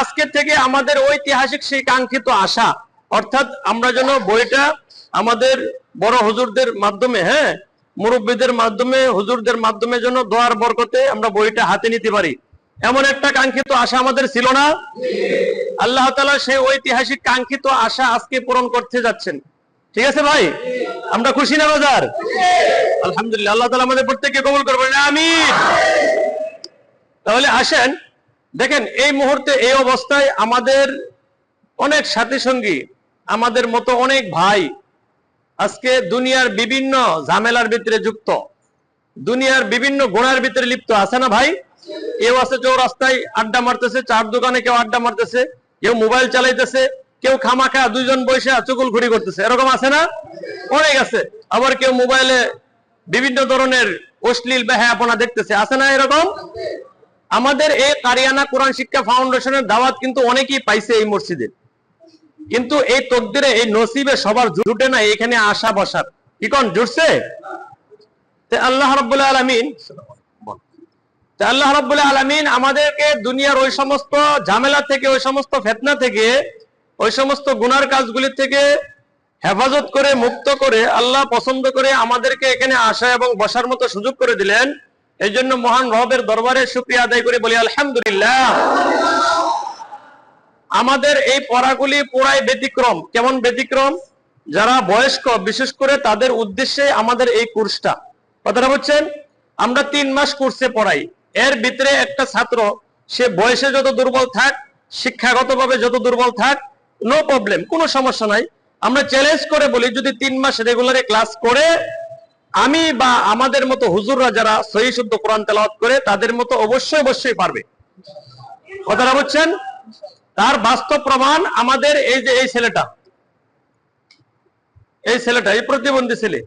আজকে থেকে আমাদের ঐতিহাসিক সেই কাঙ্ক্ষিত আশা, অর্থাৎ আমরা যেন বইটা আমাদের বড় হুজুরদের মাধ্যমে হ্যাঁ মুরব্বীদের মাধ্যমে, হুজুরদের মাধ্যমে যেন দোয়ার বরকতে আমরা বইটা হাতে নিতে পারি। এমন একটা কাঙ্ক্ষিত আশা আমাদের ছিল না? আল্লাহ তালা সেই ঐতিহাসিক কাঙ্ক্ষিত আশা আজকে পূরণ করতে যাচ্ছেন। ঠিক আছে ভাই? আমরা খুশি না বাজার? আলহামদুলিল্লাহ, আল্লাহ তালা আমাদের প্রত্যেককে কবল করবেন। আমি তাহলে আসেন দেখেন, এই মুহূর্তে এই অবস্থায় আমাদের অনেক সাথী সঙ্গী আমাদের মতো অনেক ভাই আজকে দুনিয়ার বিভিন্ন ঝামেলার ভিতরে যুক্ত, দুনিয়ার বিভিন্ন গুণার ভিতরে লিপ্ত আছে না ভাই? কেউ আছে চৌরাস্তায় আড্ডা মারতেছে, চার দোকানে কেউ আড্ডা মারতেছে, কেউ মোবাইল চালাইতেছে, কেউ খামাখা দুইজন বসে চুকুল ঘুরি করতেছে, এরকম আছে না? অনেক আছে, আবার কেউ মোবাইলে বিভিন্ন ধরনের অশ্লীল বেহায়াপনা দেখতেছে, আছে না এরকম? আমাদের এই কারিয়ানা কোরআন শিক্ষা ফাউন্ডেশনের দাওয়াত কিন্তু অনেকেই পাইছে এই মসজিদে। কিন্তু এই তকদিরে, এই নসিবে সবার জুটে না, এখানে আসা বসার। কি কোন, জুটছে? আল্লাহ রাব্বুল আলামিন আল্লাহ রাব্বুল আলামিন আমাদেরকে দুনিয়ার ওই সমস্ত ঝামেলা থেকে, ওই সমস্ত ফেতনা থেকে, ওই সমস্ত গুনার কাজগুলি থেকে হেফাজত করে, মুক্ত করে, আল্লাহ পছন্দ করে আমাদেরকে এখানে আসা এবং বসার মতো সুযোগ করে দিলেন। এই জন্য মহান রবের দরবারে শুক্রিয়া আদায় করে বলি, আলহামদুলিল্লাহ। আমাদের এই পড়াগুলি পুরাই ব্যতিক্রম। কেমন ব্যতিক্রম? যারা বয়স্ক, বিশেষ করে তাদের উদ্দেশ্যে আমাদের এই কোর্সটা কথাটা বলছেন আমরা তিন মাস কোর্সে পড়াই। এর ভিতরে একটা ছাত্র, সে বয়সে যত দুর্বল থাক, শিক্ষাগতভাবে যত দুর্বল থাক নো প্রবলেম কোনো সমস্যা নাই। আমরা চ্যালেঞ্জ করে বলি, যদি তিন মাস রেগুলারে ক্লাস করে আমি বা আমাদের মতো হুজুররা যারা সহি শুদ্ধ কোরআন তেলাওয়াত করে, তাদের মতো অবশ্যই অবশ্যই পারবে। কথাটা বলছেন তার বাস্তব প্রমাণ আমাদের এই যে এই ছেলেটা এই ছেলেটা, এই প্রতিবন্ধী ছেলে,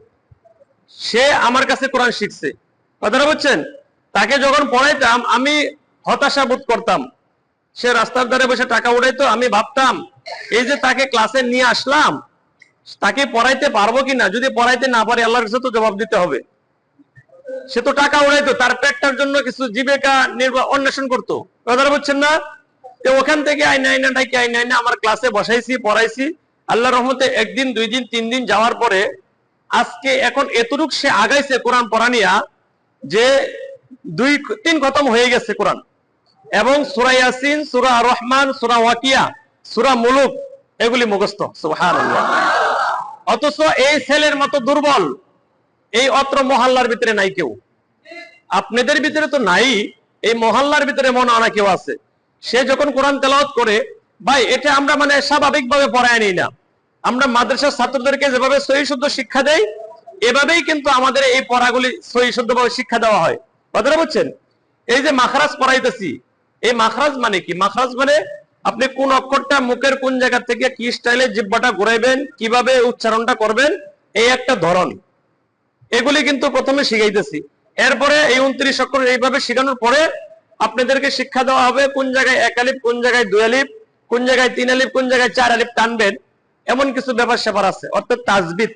সে আমার কাছে কোরআন শিখছে। কথাটা বুঝছেন? তাকে যখন পড়াইতাম, আমি হতাশা বোধ করতাম। সে রাস্তার ধারে বসে টাকা উঠাইতো, আমি ভাবতাম, এই যে তাকে ক্লাসে নিয়ে আসলাম তাকে পড়াইতে পারব কিনা? যদি পড়াইতে না পারে, আল্লাহর কাছে তো জবাব দিতে হবে। সে তো টাকা উড়াইতো, তার পেটটার জন্য কিছু জীবিকা নির্বাহ অন্বেষণ করতো। কথাটা বুঝছেন না? তো ওখান থেকে আইনা আইনা ডাকি আইনা আইনা আমার ক্লাসে বসাইছি, পড়াইছি। আল্লাহ রহমতে একদিন, দুই দিন, তিন দিন যাওয়ার পরে আজকে এখন এতটুক সে আগাইছে কোরআন পড়ানিয়া যে দুই, তিন খতম হয়ে গেছে কোরআন। এবং সুরা ইয়াসিন, সুরা রহমান, সুরা ওয়াকিয়া, সুরা মুলুক, এগুলি মুখস্থ। সুবহানাল্লাহ। অথচ এই ছেলের মতো দুর্বল, এই অত্র মহল্লার ভিতরে নাই কেউ। আপনাদের ভিতরে তো নাই, এই মহল্লার ভিতরে মনে আনা কেউ আছে। সে যখন কোরআন তেলাওত করে, ভাই, এটা আমরা মানে স্বাভাবিকভাবে পড়ায় নিই না। আমরা মাদ্রাসার ছাত্রদেরকে যেভাবে সহি শুদ্ধ শিক্ষা দেই, এভাবেই কিন্তু আমাদের এই পড়াগুলি সহি শুদ্ধভাবে শিক্ষা দেওয়া হয়। কথাটা বুঝছেন? এই যে মাখরাজ পড়াইতেছি, এই মাখরাজ মানে কি? মাখরাজ মানে আপনি কোন অক্ষরটা মুখের কোন জায়গা থেকে কি স্টাইলে জিব্বাটা ঘুরাইবেন, কীভাবে উচ্চারণটা করবেন, এই একটা ধরন। এগুলি কিন্তু প্রথমে শিখাইতেছি। এরপরে এই উনত্রিশ অক্ষর এইভাবে শেখানোর পরে আপনাদেরকে শিক্ষা দেওয়া হবে কোন জায়গায় এক আলিপ কোন জায়গায় দুই আলিপ কোন জায়গায় তিন আলিপ কোন জায়গায় চার আলিপ টানবেন। এমন কিছু ব্যাপার স্যাপার আছে, অর্থাৎ তাজবিদ।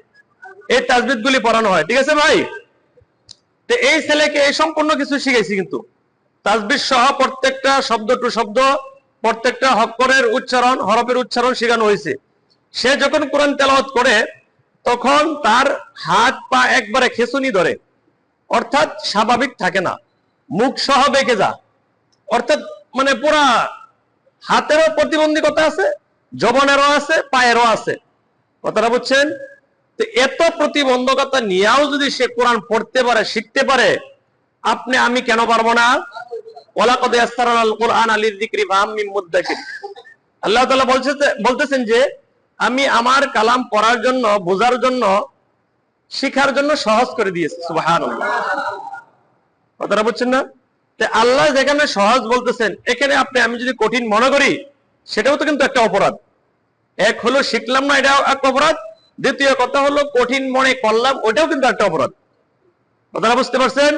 এই তাজবিদ গুলি পড়ানো হয়, ঠিক আছে ভাই? তো এই ছেলেকে এই সম্পূর্ণ কিছু শিখাইছি কিন্তু। তাজবিদ সহ প্রত্যেকটা শব্দ টু শব্দ প্রত্যেকটা হক্করের উচ্চারণ, হরফের উচ্চারণ শেখানো হয়েছে। সে যখন কোরআন তেলাওয়াত করে, তখন তার হাত পা একবারে খেসুনি ধরে। অর্থাৎ স্বাভাবিক থাকে না। মুখ সহ বেঁকে যা। অর্থাৎ মানে পুরা হাতেরও প্রতিবন্ধকতা আছে, জবনেরও আছে, পায়েরও আছে। কথাটা বুঝছেন? তো এত প্রতিবন্ধকতা নিয়েও যদি সে কোরআন পড়তে পারে, শিখতে পারে, আপনি, আমি কেন পারব না? ওলাকদ ইয়াসসারাল কোরআন আলির যিকরি ফাহাম আল্লাহ তাআলা বলতেছেন যে, আমি আমার কালাম পড়ার জন্য, বোঝার জন্য, শিখার জন্য সহজ করে দিয়েছি, সুবহানাল্লাহ। কথাটা বুঝছেন না? তে আল্লাহ যেখানে সহজ বলতেছেন, এখানে আপনি আমি যদি কঠিন মনে করি, সেটাও তো কিন্তু একটা অপরাধ। এক হলো শিখলাম না, এটাও একটা অপরাধ। দ্বিতীয় কথা হলো কঠিন মনে করলাম, ওটাও কিন্তু একটা অপরাধ। কথাটা বুঝতে পারছেন?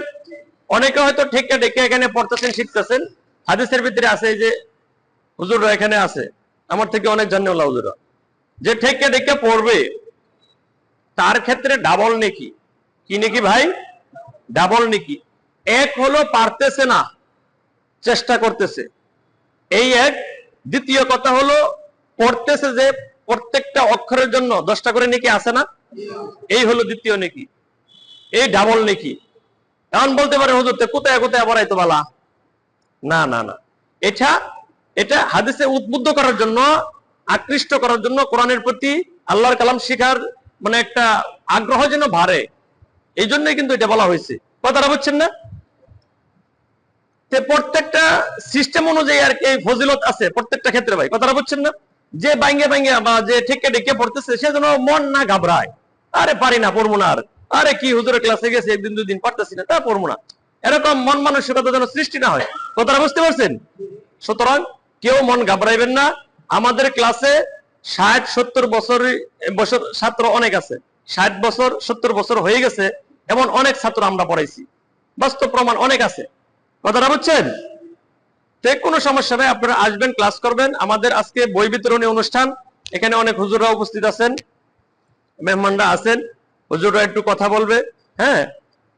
অনেকে হয়তো ঠিকটা ডেকে এখানে পড়তেছেন, শিখতেছেন। হাদিসের ভিতরে আছে যে, হুজুররা এখানে আছে। আমার থেকে অনেক জানে ওলা হুজুরা যে ঠেকে ডেকে পড়বে, তার ক্ষেত্রে ডাবল নেকি। কি নেকি ভাই? ডাবল নেকি। এক হলো পারতেছে না, চেষ্টা করতেছে। এই এক। দ্বিতীয় কথা হলো, পড়তেছে যে প্রত্যেকটা অক্ষরের জন্য দশটা করে নেকি আছে না? এই হলো দ্বিতীয় নেকি। এই ডাবল নেকি। এমন বলতে পারে, হুজুর কোথায় কোথায় বড়াইতো বালা? না না না। এটা এটা হাদিসে উদ্বুদ্ধ করার জন্য, আকৃষ্ট করার জন্য কোরআনের প্রতি আল্লাহর কালাম শিখার মানে একটা আগ্রহ যেন বাড়ে। এই জন্যই কিন্তু এটা বলা হয়েছে। কথাটা বুঝছেন না? প্রত্যেকটা সিস্টেম অনুযায়ী আর কি ফজিলত আছে প্রত্যেকটা ক্ষেত্রে ভাই। কথাটা বুঝছেন না? যে বাইঙ্গে বাইঙ্গে বা যে ঠেকে ঠেকে পড়তেছে, সে যেন মন না ঘাবড়ায়। আরে পারি না, পড়ব না আর। আরে কি হুজুরের ক্লাসে গেছে, একদিন দুই দিন পারতেছি না, তা পড়ব না। এরকম মন মানসিকতা যেন সৃষ্টি না হয়। কথাটা বুঝতে পারছেন? সুতরাং কেউ মন ঘাবড়াইবেন না। আমাদের ক্লাসে ষাট, সত্তর বছর বছর ছাত্র অনেক আছে। ষাট বছর, সত্তর বছর হয়ে গেছে, এমন অনেক ছাত্র আমরা পড়াইছি। বাস্তব প্রমাণ অনেক আছে। কথাটা বুঝছেন? যে কোনো সমস্যা নেই, আপনারা আসবেন ক্লাস করবেন। আমাদের আজকে বই বিতরণী অনুষ্ঠান, এখানে অনেক হুজুররা উপস্থিত আছেন, মেহমানরা আছেন। হুজুররা একটু কথা বলবে হ্যাঁ?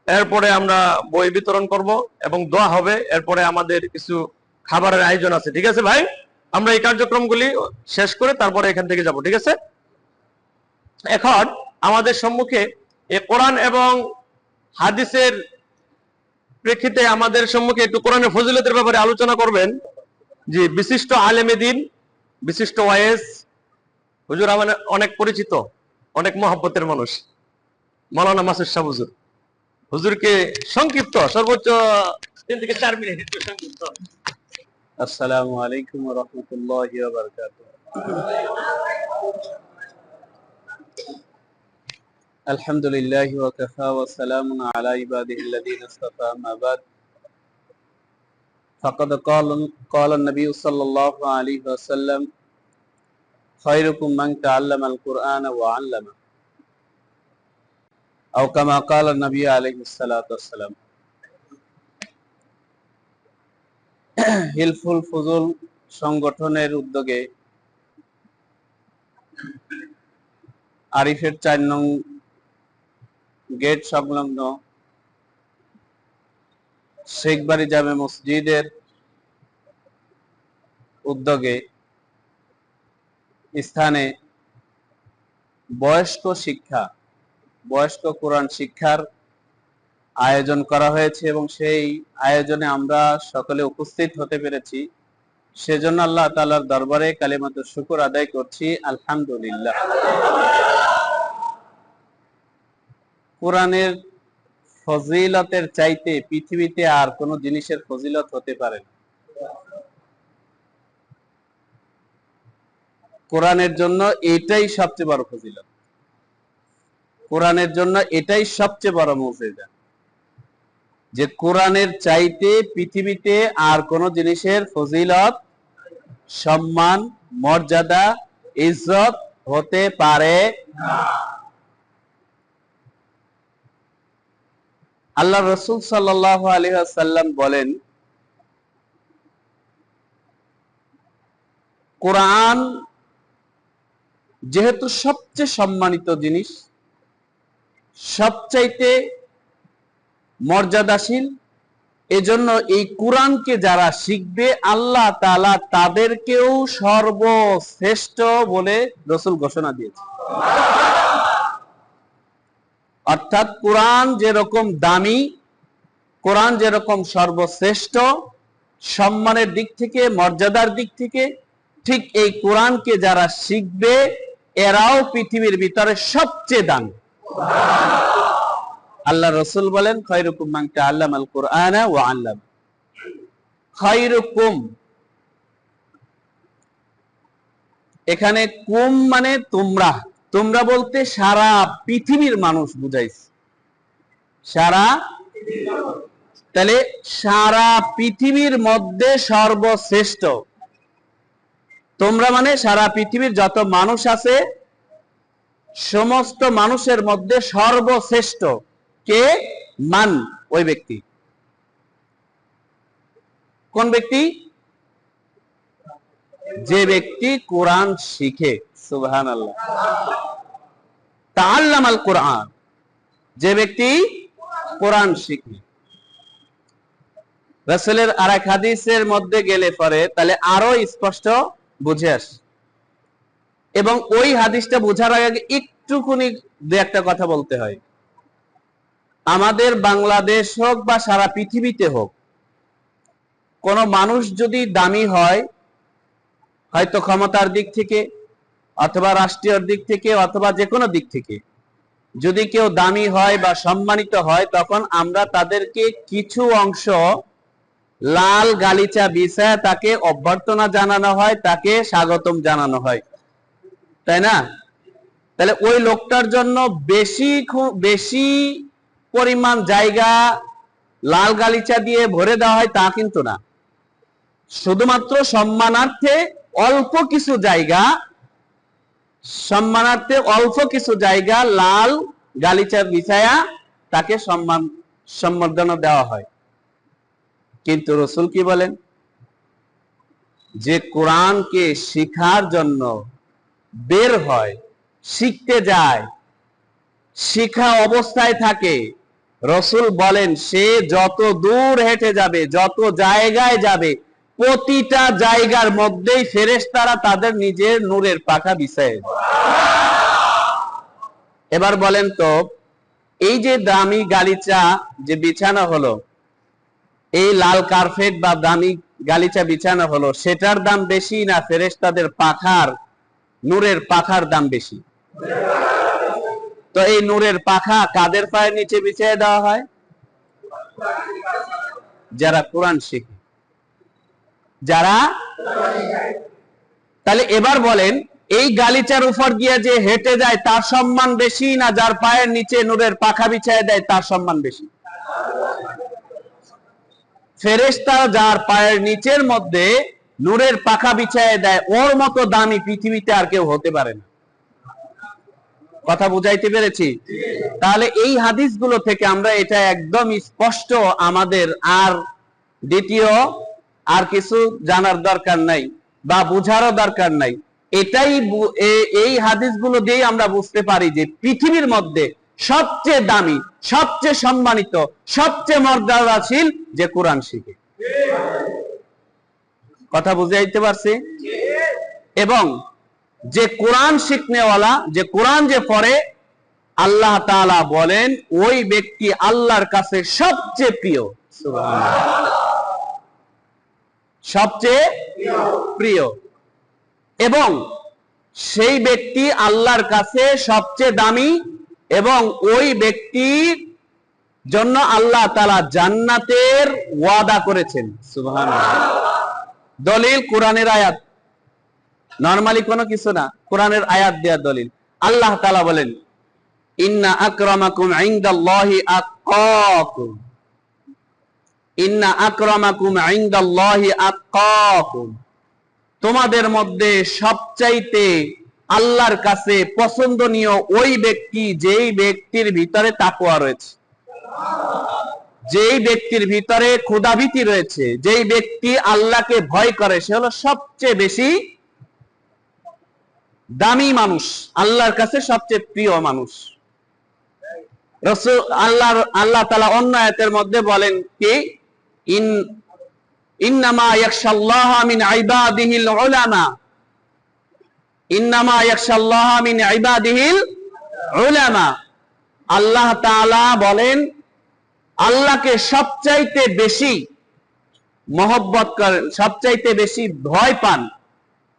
এরপরে আমরা বই বিতরণ করব এবং দোয়া হবে। এরপরে আমাদের কিছু খাবারের আয়োজন আছে, ঠিক আছে ভাই? আমরা এই কার্যক্রমগুলি শেষ করে তারপরে এখান থেকে যাব, ঠিক আছে? এখন আমাদের সম্মুখে এই কোরআন এবং হাদিসের প্রেক্ষিতে আমাদের সম্মুখে একটু কোরআনের ফজিলতের ব্যাপারে আলোচনা করবেন। যে বিশিষ্ট আলেমে দিন, বিশিষ্ট ওয়াইএস হুজুর আমাদের অনেক পরিচিত, অনেক মহব্বতের মানুষ। মৌলানা মাসুদ শাহ হুজুর হুজুরকে সংক্ষিপ্ত সর্বোচ্চ তিন থেকে চার মিনিট একটু সংক্ষিপ্ত আসসালামু আলাইকুম ওয়া রাহমাতুল্লাহি ওয়া বারাকাতুহু আলহামদুলিল্লাহি ওয়া কাফা ওয়া সালামুন আলা ইবাদিহি আল্লাযীনা ইসতাফা আম্মা বাদ فقد قال قال النبي صلى الله عليه وسلم خيركم من تعلم القرآن وعلمه أو كما قال النبي عليه الصلاة والسلام হিলফুল ফজল সংগঠনের উদ্যোগে আরিফের চার নং গেট সংলগ্ন শেখবাড়ি জামে মসজিদের উদ্যোগে স্থানে বয়স্ক শিক্ষা বয়স্ক কোরআন শিক্ষার আয়োজন করা হয়েছে এবং সেই আয়োজনে আমরা সকলে উপস্থিত হতে পেরেছি। সেজন্য আল্লাহ তাআলার দরবারে কালিমাত শুকুর আদায় করছি, আলহামদুলিল্লাহ। কোরআনের ফজিলতের চাইতে পৃথিবীতে আর কোনো জিনিসের ফজিলত হতে পারে কোরআনের জন্য এটাই সবচেয়ে বড় ফজিলত। কোরআনের জন্য এটাই সবচেয়ে বড় মৌজেজা। যে কোরআনের চাইতে পৃথিবীতে আর কোন জিনিসের ফজিলত, সম্মান, মর্যাদা, ইজ্জত হতে পারে আল্লাহ রসুল সাল্লাহ আলহাম বলেন, কোরআন যেহেতু সবচেয়ে সম্মানিত জিনিস সবচাইতে মর্যাদাশীল। এজন্য এই কোরআনকে যারা শিখবে, আল্লাহ তালা তাদেরকেও সর্বশ্রেষ্ঠ বলে রসুল ঘোষণা দিয়েছে। অর্থাৎ কোরআন যেরকম দামি, কোরআন যেরকম সর্বশ্রেষ্ঠ, সম্মানের দিক থেকে, মর্যাদার দিক থেকে, ঠিক এই কোরআনকে যারা শিখবে, এরাও পৃথিবীর ভিতরে সবচেয়ে দামি। আল্লাহ রসুল বলেন খৈরুকুম মান তাআল্লাম আল কোরআন ওয়া আল্লাম। খৈরুকুম এখানে কুম মানে তোমরা। তোমরা বলতে সারা পৃথিবীর মানুষ বুঝাইছে। সারা তাহলে সারা পৃথিবীর মধ্যে সর্বশ্রেষ্ঠ। তোমরা মানে সারা পৃথিবীর যত মানুষ আছে সমস্ত মানুষের মধ্যে সর্বশ্রেষ্ঠ কে? মান, ওই ব্যক্তি। কোন ব্যক্তি? যে ব্যক্তি কোরআন শিখে সুবহান আল্লাহ কোরআন। যে ব্যক্তি কোরআন শিখে। রাসূলের আর এক হাদিসের মধ্যে গেলে পরে তাহলে আরও স্পষ্ট বুঝে আস। এবং ওই হাদিসটা বোঝার আগে একটুকুনি দু একটা কথা বলতে হয়। আমাদের বাংলাদেশ হোক বা সারা পৃথিবীতে হোক, কোন মানুষ যদি দামি হয়, হয়তো ক্ষমতার দিক থেকে অথবা রাষ্ট্রীয় দিক থেকে অথবা যে কোনো দিক থেকে, যদি কেউ দামি হয় বা সম্মানিত হয়, তখন আমরা তাদেরকে কিছু অংশ লাল গালিচা বিছায় তাকে অভ্যর্থনা জানানো হয়, তাকে স্বাগতম জানানো হয়। তাই না? তাহলে ওই লোকটার জন্য বেশি বেশি পরিমাণ জায়গা লাল গালিচা দিয়ে ভরে দেওয়া হয় তা কিন্তু না। শুধুমাত্র সম্মানার্থে অল্প কিছু জায়গা, সম্মানার্থে অল্প কিছু জায়গা লাল গালিচা বিছায়া তাকে সম্মান, সম্বর্ধনা দেওয়া হয়। কিন্তু রসুল কি বলেন? যে কোরআনকে শিখার জন্য বের হয়, শিখতে যায়, শিখা অবস্থায় থাকে। রসুল বলেন, সে যত দূর হেঁটে যাবে, যত জায়গায় যাবে, প্রতিটা জায়গার মধ্যেই ফেরেশতারা তাদের নিজের নূরের পাখা বিছায়। এবার বলেন তো, এই যে দামি গালিচা যে বিছানো হলো, এই লাল কার্পেট বা দামি গালিচা বিছানো হলো, সেটার দাম বেশি না ফেরেশতাদের পাখার? নূরের পাখার দাম বেশি। তো এই নূরের পাখা কাদের পায়ের নিচে বিছিয়ে দেওয়া হয়? যারা কোরআন শিখে। যারা তাহলে এবার বলেন, এই গালিচার উপর গিয়ে যে হেঁটে যায় তার সম্মান বেশি না যার পায়ের নিচে নূরের পাখা বিছায় দেয় তার সম্মান বেশি? ফেরেশতা যার পায়ের নিচের মধ্যে নূরের পাখা বিছায় দেয়, ওর মতো দামি পৃথিবীতে আর কেউ হতে পারে না। কথা বুঝাইতে পেরেছি? তাহলে এই হাদিসগুলো থেকে আমরা এটা একদম স্পষ্ট আমাদের আর দ্বিতীয় আর কিছু জানার দরকার নাই বা বুঝারও দরকার নাই। এটাই এই হাদিসগুলো দিয়েই আমরা বুঝতে পারি যে পৃথিবীর মধ্যে সবচেয়ে দামি, সবচেয়ে সম্মানিত, সবচেয়ে মর্যাদাশীল যে কোরআন শিখে। কথা বুঝাইতে পারছি? এবং যে কোরআন শিখনেওয়ালা, যে কোরআন যে পড়ে, আল্লাহ তাআলা বলেন, ওই ব্যক্তি আল্লাহর কাছে সবচেয়ে প্রিয়। সবচেয়ে প্রিয়। এবং সেই ব্যক্তি আল্লাহর কাছে সবচেয়ে দামি, এবং ওই ব্যক্তির জন্য আল্লাহ তাআলা জান্নাতের ওয়াদা করেছেন। সুবহানাল্লাহ। দলিল কোরআনের আয়াত। নরমালি কোনো কিছু না, কোরআনের আয়াত দেওয়ার দলিল। আল্লাহ তাআলা বলেন, ইন্না আকরামাকুম ইনদাল্লাহি আতকাকুম। ইন্না আকরামাকুম ইনদাল্লাহি তোমাদের মধ্যে সবচাইতে আল্লাহর কাছে পছন্দনীয় ওই ব্যক্তি যেই ব্যক্তির ভিতরে তাকওয়া রয়েছে। যেই ব্যক্তির ভিতরে ক্ষুদাভীতি রয়েছে, যেই ব্যক্তি আল্লাহকে ভয় করে, সে হলো সবচেয়ে বেশি দামি মানুষ, আল্লাহর কাছে সবচেয়ে প্রিয় মানুষ। আল্লাহ আল্লাহ তালা অন্য আয়াতের মধ্যে বলেন কি? ইন, ইন্নামা ইয়াখশাল্লাহ মিন ইবাদিহিল উলামা। ইন্নামা ইয়াখশাল্লাহ মিন ইবাদিহিল উলামা। আল্লাহ তাআলা বলেন আল্লাহকে সবচাইতে বেশি মহব্বত করেন সবচাইতে বেশি ভয় পান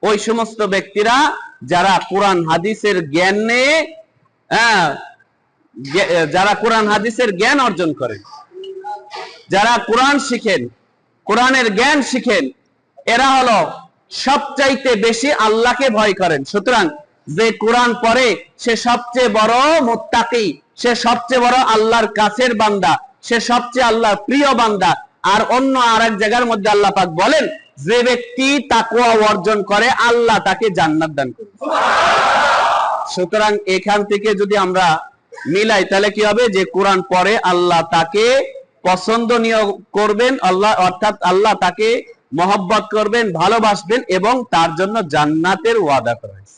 ওই সমস্ত ব্যক্তিরা যারা কোরআন হাদিসের জ্ঞান নিয়ে হ্যাঁ, যারা কোরআন হাদিসের জ্ঞান অর্জন করেন যারা কোরআন শিখেন কোরআনের জ্ঞান শিখেন এরা হলো সবচাইতে বেশি আল্লাহকে ভয় করেন। সুতরাং যে কোরআন পড়ে সে সবচেয়ে বড় মুত্তাকি সে সবচেয়ে বড় আল্লাহর কাছের বান্দা সে সবচেয়ে আল্লাহর প্রিয় বান্দা। আর অন্য আর এক জায়গার মধ্যে আল্লাহ পাক বলেন, যে ব্যক্তি তাকুয়া অর্জন করে, আল্লাহ তাকে জান্নাত দান করে সুতরাং এখান থেকে যদি আমরা মিলাই, তাহলে কি হবে? যে কোরআন পড়ে আল্লাহ তাকে পছন্দনীয় করবেন, আল্লাহ, অর্থাৎ আল্লাহ তাকে মহব্বত করবেন, ভালোবাসবেন এবং তার জন্য জান্নাতের ওয়াদা করা হয়েছে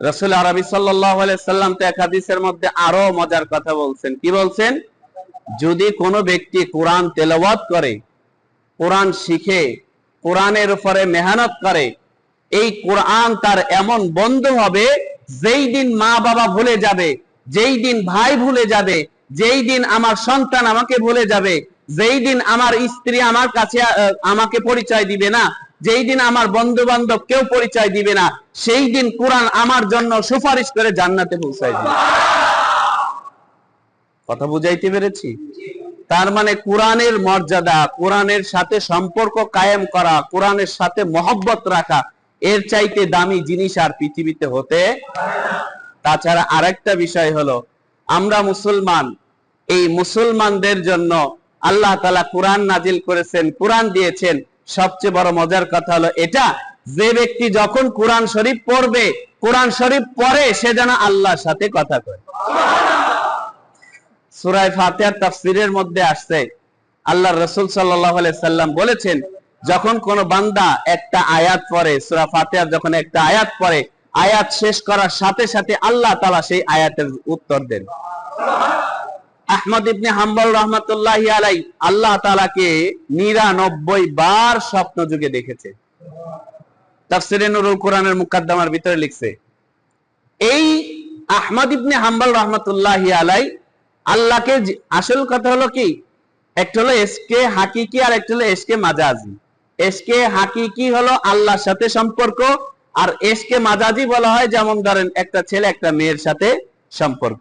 রসুল আরবি সাল্লাম তো এক হাদিসের মধ্যে আরও মজার কথা বলছেন। কি বলছেন? যদি কোনো ব্যক্তি কোরআন তেলাওয়াত করে, কোরআন শিখে, কোরআনের উপরে মেহনত করে, এই কোরআন তার এমন বন্ধু হবে, যেই দিন মা বাবা ভুলে যাবে, যেই দিন ভাই ভুলে যাবে, যেই দিন আমার সন্তান আমাকে ভুলে যাবে, যেই দিন আমার স্ত্রী আমার কাছে আমাকে পরিচয় দিবে না যেই দিন আমার বন্ধু বান্ধব কেউ পরিচয় দিবে না, সেই দিন কোরআন আমার জন্য সুপারিশ করে জান্নাতে পৌঁছায় দিবে। কথা বুঝাইতে পেরেছি? তার মানে কোরআনের মর্যাদা, কোরআনের সাথে সম্পর্ক কায়েম করা, কোরআনের সাথে মহব্বত রাখা, এর চাইতে দামি জিনিস আর পৃথিবীতে হতে তাছাড়া আরেকটা বিষয় হলো, আমরা মুসলমান, এই মুসলমানদের জন্য আল্লাহ তালা কোরআন নাজিল করেছেন, কোরআন দিয়েছেন। সবচেয়ে বড় মজার কথা হলো এটা, যে ব্যক্তি যখন কোরআন শরীফ পড়বে, কোরআন শরীফ পড়ে সে যেন আল্লাহর সাথে কথা কয়। সুরায় ফাতেহার তাফসিরের মধ্যে আসছে আল্লাহ রসুল সাল্লাহ সাল্লাম বলেছেন, যখন কোন বান্দা একটা আয়াত পড়ে, সুরা ফাতিহার যখন একটা আয়াত পড়ে, আয়াত শেষ করার সাথে সাথে আল্লাহ তালা সেই আয়াতের উত্তর দেন। আহমদ ইবনে হাম্বল রহমতুল্লাহ আলাই আল্লাহ তালাকে নিরানব্বই বার স্বপ্ন যুগে দেখেছে। তাফসিরে নুরুল কোরআনের মুকাদ্দামার ভিতরে লিখছে, এই আহমদ ইবনে হাম্বল রহমতুল্লাহ আলাই আল্লাহকে আসল কথা হলো কি? একটা হলো এসকে হাকিকি আর একটা হলো এসকে মাজাজি। এসকে হাকিকি হলো আল্লাহর সাথে সম্পর্ক, আর এসকে মাজাজি বলা হয় যেমন ধরেন একটা ছেলে একটা মেয়ের সাথে সম্পর্ক।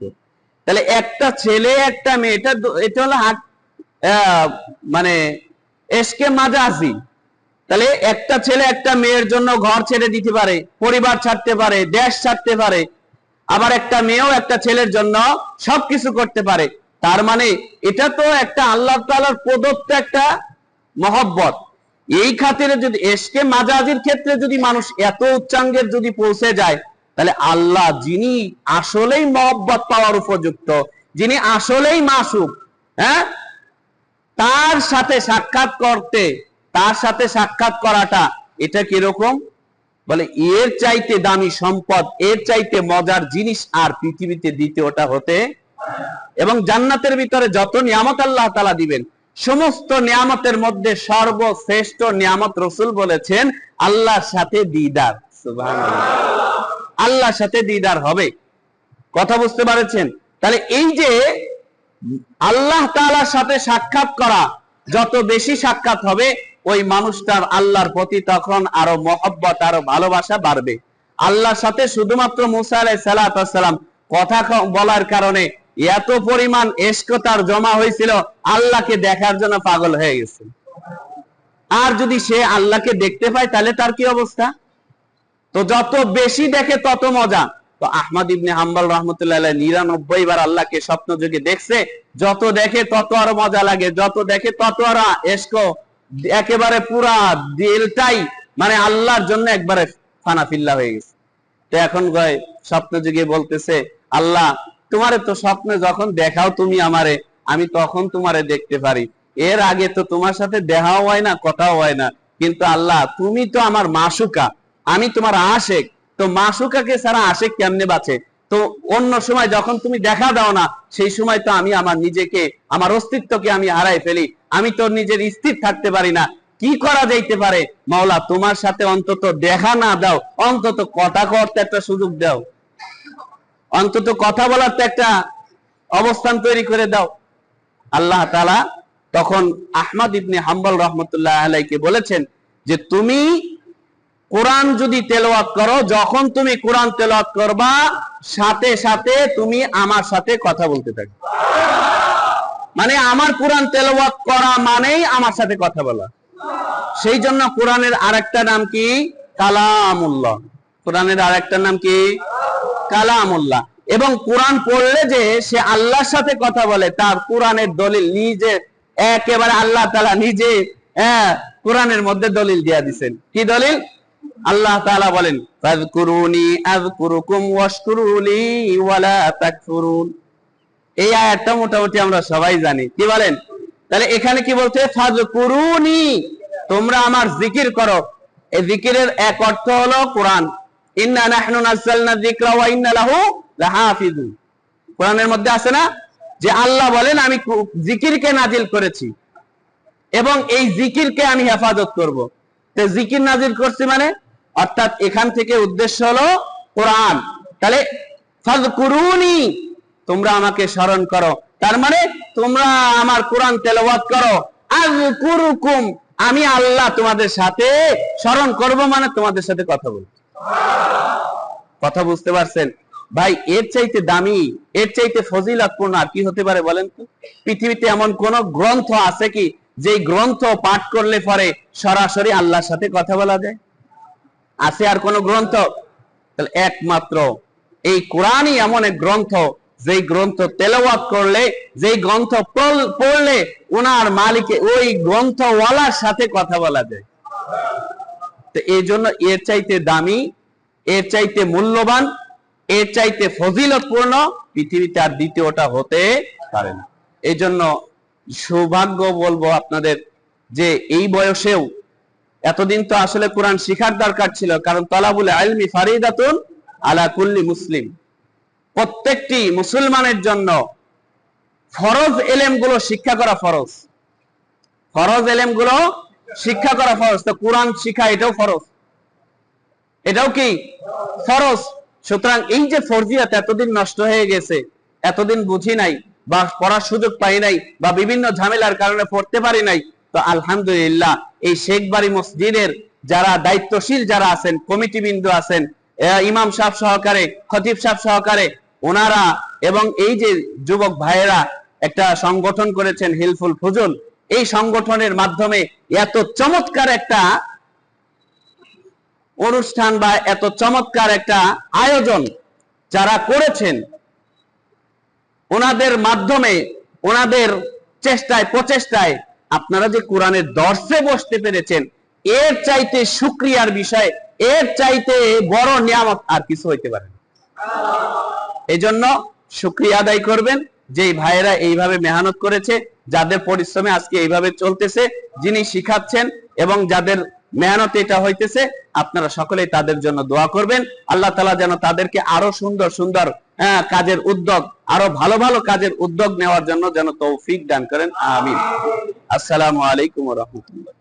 তাহলে একটা ছেলে একটা মেয়ে এটা এটা হলো আহ, মানে এসকে মাজাজি। তাহলে একটা ছেলে একটা মেয়ের জন্য ঘর ছেড়ে দিতে পারে পরিবার ছাড়তে পারে দেশ ছাড়তে পারে। আবার একটা মেয়েও একটা ছেলের জন্য সবকিছু করতে পারে। তার মানে এটা তো একটা আল্লাহ তাআলার প্রদত্ত একটা মহব্বত। এই খাতিরে যদি এসকে মাজাজির ক্ষেত্রে যদি মানুষ এত উচ্চাঙ্গের যদি পৌঁছে যায় তাহলে আল্লাহ যিনি আসলেই মহব্বত পাওয়ার উপযুক্ত, যিনি আসলেই মাসুক হ্যাঁ? তার সাথে সাক্ষাৎ করতে, তার সাথে সাক্ষাৎ করাটা এটা কীরকম? বলে, এর চাইতে দামি সম্পদ, এর চাইতে মজার জিনিস আর পৃথিবীতে দ্বিতীয়টা হতে এবং জান্নাতের ভিতরে যত নিয়ামত আল্লাহ তালা দিবেন, সমস্ত নিয়ামতের মধ্যে সর্বশ্রেষ্ঠ নিয়ামত রসুল বলেছেন, আল্লাহর সাথে দিদার। সুবহানাল্লাহ। আল্লাহর সাথে দিদার হবে। কথা বুঝতে পারছেন? তাহলে এই যে আল্লাহ তাআলার সাথে সাক্ষাৎ করা, যত বেশি সাক্ষাৎ হবে, ওই মানুষটার আল্লাহর প্রতি তখন আরও মহব্বত, আরও ভালোবাসা বাড়বে। আল্লাহর সাথে শুধুমাত্র মুসা সালাম কথা বলার কারণে এত পরিমাণ এস্ক তার জমা হয়েছিল, আল্লাহকে দেখার জন্য পাগল হয়ে গেছে। আর যদি সে আল্লাহকে দেখতে পায়, তাহলে তার কি অবস্থা? তো যত বেশি দেখে তত মজা। তো আহমদ ইবনে হাম্বল রহমতুল্লাহ নিরানব্বই বার আল্লাহকে স্বপ্ন যুগে দেখছে, যত দেখে তত আরও মজা লাগে, যত দেখে তত আরও এসকো একেবারে পুরা দিলটাই মানে আল্লাহর জন্য একবারে ফানাফিল্লা হয়ে গেছে। তো এখন কয়, স্বপ্ন যুগে বলতেছে, আল্লাহ, তোমারে তো স্বপ্নে যখন দেখাও তুমি আমারে, আমি তখন তোমারে দেখতে পারি। এর আগে তো তোমার সাথে দেখাও হয় না, কথাও হয় না। কিন্তু আল্লাহ, তুমি তো আমার মাসুকা আমি তোমার আশেক, তো মাসুকাকে ছাড়া আশেক কেমনে বাঁচে? তো অন্য সময় যখন তুমি দেখা দাও না, সেই সময় তো আমি আমার নিজেকে, আমার অস্তিত্বকে আমি হারাই ফেলি। আমি তো নিজের স্থির থাকতে পারি না। কি করা যাইতে পারে? মাওলা, তোমার সাথে অন্তত দেখা না দাও। অন্তত কথা করতে একটা সুযোগ দাও। অন্তত কথা বলার তো একটা অবস্থান তৈরি করে দাও। আল্লাহ তালা তখন আহমদ ইবনে হাম্বল রহমতুল্লাহ আলাইকে বলেছেন যে, তুমি কোরআন যদি তেলাওয়াত করো, যখন তুমি কোরআন তেলাওয়াত করবা, সাথে সাথে তুমি আমার সাথে কথা বলতে থাকবে। মানে আমার কোরআন তেলাওয়াত করা মানেই আমার সাথে কথা বলা। সেই জন্য কোরআনের আরেকটা নাম কি? কালামুল্লাহ। কোরআনের আরেকটা নাম কি? কালামুল্লাহ। এবং কোরআন পড়লে যে সে আল্লাহর সাথে কথা বলে, তার কোরআনের দলিল নিজে, একেবারে আল্লাহ তালা নিজে হ্যাঁ কোরআনের মধ্যে দলিল দিয়া দিছেন। কি দলিল? আল্লাহ তাআলা বলেন, ফাযকুরুনি আযকুরুকুম ওয়াশকুরুলি ওয়ালা তাকফুরুন। এই আয়াতটা মোটামুটি আমরা সবাই জানি। কি বলেন? তাহলে এখানে কি বলছে? ফাযকুরুনি, তোমরা আমার জিকির করো। এই জিকিরের এক অর্থ হলো কোরআন। ইন্না নাহনু নাযালনা যিকরা ওয়া ইন্না লাহু লাহাফিজুন কোরআনের মধ্যে আছে না? যে আল্লাহ বলেন, আমি কু- জিকিরকে নাজিল করেছি এবং এই জিকিরকে আমি হেফাজত করব। তো জিকির নাজিল করছি মানে অর্থাৎ এখান থেকে উদ্দেশ্য হলো কোরআন। তাহলে ফাজকুরুনি তোমরা আমাকে স্মরণ করো। তার মানে তোমরা আমার কোরআন তেলাওয়াত করো। আযকুরুকুম, আমি আল্লাহ তোমাদের সাথে স্মরণ করব মানে তোমাদের সাথে কথা বলব। কথা বুঝতে পারছেন? ভাই, এর চাইতে দামি, এর চাইতে ফজিলতপূর্ণ আর কি হতে পারে বলেন তো? পৃথিবীতে এমন কোন গ্রন্থ আছে কি যে গ্রন্থ পাঠ করলে পরে সরাসরি আল্লাহর সাথে কথা বলা যায়? আছে আর কোন গ্রন্থ? তাহলে একমাত্র এই কোরআনই এমন এক গ্রন্থ, যেই গ্রন্থ তেলাওয়াত করলে, যেই গ্রন্থ পড়লে ওনার মালিকে ওই গ্রন্থওয়ালার সাথে কথা বলা যায়। তো এই জন্য এর চাইতে দামি, এর চাইতে মূল্যবান, এর চাইতে ফজিলতপূর্ণ পৃথিবীতে আর দ্বিতীয়টা হতে পারে না। এই জন্য সৌভাগ্য বলব আপনাদের যে এই বয়সেও এতদিন তো আসলে কোরআন শিখার দরকার ছিল, কারণ তলাবুল আলমি ফারিদাতুন আলা কুল্লি মুসলিম। প্রত্যেকটি মুসলমানের জন্য ফরজ এলেমগুলো শিক্ষা করা ফরজ। ফরজ এলেমগুলো শিক্ষা করা ফরজ। তো কোরআন শিক্ষা এটাও ফরজ। এটাও কি? ফরজ। সুতরাং এই যে ফরজিয়াত এতদিন নষ্ট হয়ে গেছে, এতদিন বুঝি নাই বা পড়ার সুযোগ পাই নাই বা বিভিন্ন ঝামেলার কারণে পড়তে পারি নাই, তো আলহামদুলিল্লাহ এই শেখ শেখবাড়ি মসজিদের যারা দায়িত্বশীল যারা আছেন কমিটি বিন্দু আছেন ইমাম সাহেব সহকারে, খতিব সাহ সহকারে, ওনারা এবং এই যে যুবক ভাইয়েরা একটা সংগঠন করেছেন হিলফুল ফুজুল, এই সংগঠনের মাধ্যমে এত চমৎকার একটা অনুষ্ঠান বা এত চমৎকার একটা আয়োজন যারা করেছেন, ওনাদের মাধ্যমে, ওনাদের চেষ্টায়, প্রচেষ্টায় আপনারা যে কোরআনের দর্শে বসতে পেরেছেন, এর চাইতে সুক্রিয়ার বিষয়, এর চাইতে বড় নিয়ামত আর কিছু হইতে পারে এই জন্য সুক্রিয়া আদায় করবেন যে ভাইয়েরা এইভাবে মেহনত করেছে, যাদের পরিশ্রমে আজকে এইভাবে চলতেছে, যিনি শিখাচ্ছেন এবং যাদের মেহনত এটা হইতেছে, আপনারা সকলেই তাদের জন্য দোয়া করবেন। আল্লাহ তালা যেন তাদেরকে আরও সুন্দর সুন্দর কাজের উদ্যোগ, আরও ভালো ভালো কাজের উদ্যোগ নেওয়ার জন্য যেন তৌফিক দান করেন, আমিন। আসসালামু আলাইকুম রহমতুল্লাহ।